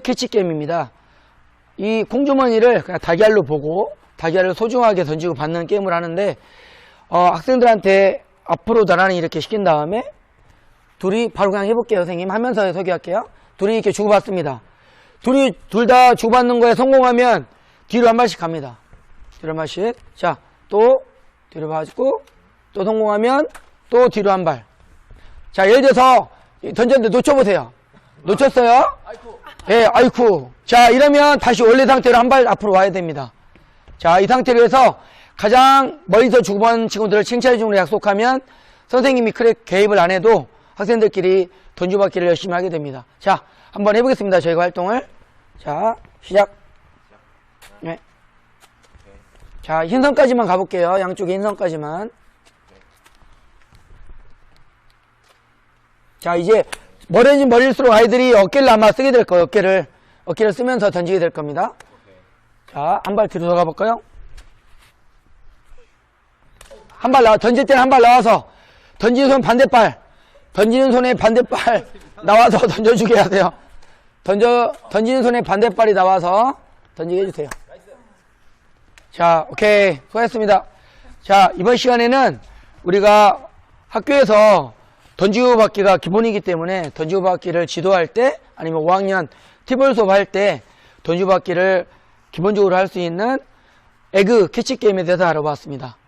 캐치 게임입니다. 이 공주머니를 그냥 달걀로 보고 달걀을 소중하게 던지고 받는 게임을 하는데 어, 학생들한테 앞으로 나란히 이렇게 시킨 다음에 둘이 바로 그냥 해볼게요 선생님 하면서 소개할게요. 둘이 이렇게 주고받습니다. 둘이 둘 다 주고받는 거에 성공하면 뒤로 한 발씩 갑니다. 뒤로 한 발씩. 자또 뒤로 봐주고 또 성공하면 또 뒤로 한 발 자 예를 들어서 던졌는데 놓쳐보세요. 놓쳤어요 예 아이쿠 자 이러면 다시 원래 상태로 한 발 앞으로 와야 됩니다 자 이 상태로 해서 가장 멀리서 주고받은 친구들을 칭찬해 주는 걸 약속하면 선생님이 그래 개입을 안 해도 학생들끼리 던주받기를 열심히 하게 됩니다. 자, 한번 해보겠습니다. 저희가 활동을. 자, 시작. 네. 자, 흰선까지만 가볼게요. 양쪽에 흰선까지만. 자, 이제 멀어진 멀릴수록 아이들이 어깨를 아마 쓰게 될 거예요. 어깨를. 어깨를 쓰면서 던지게 될 겁니다. 자, 한 발 뒤로 더 가볼까요? 한 발 나와, 던질 때는 한 발 나와서, 던지는 손 반대발, 던지는 손에 반대발 나와서 던져주게 돼요. 던져, 던지는 손에 반대발이 나와서 던지게 해주세요. 자, 오케이. 수고하셨습니다. 자, 이번 시간에는 우리가 학교에서 던지고 받기가 기본이기 때문에 던지고 받기를 지도할 때 아니면 5학년 티볼 수업 할 때 던지고 받기를 기본적으로 할 수 있는 에그 캐치 게임에 대해서 알아봤습니다.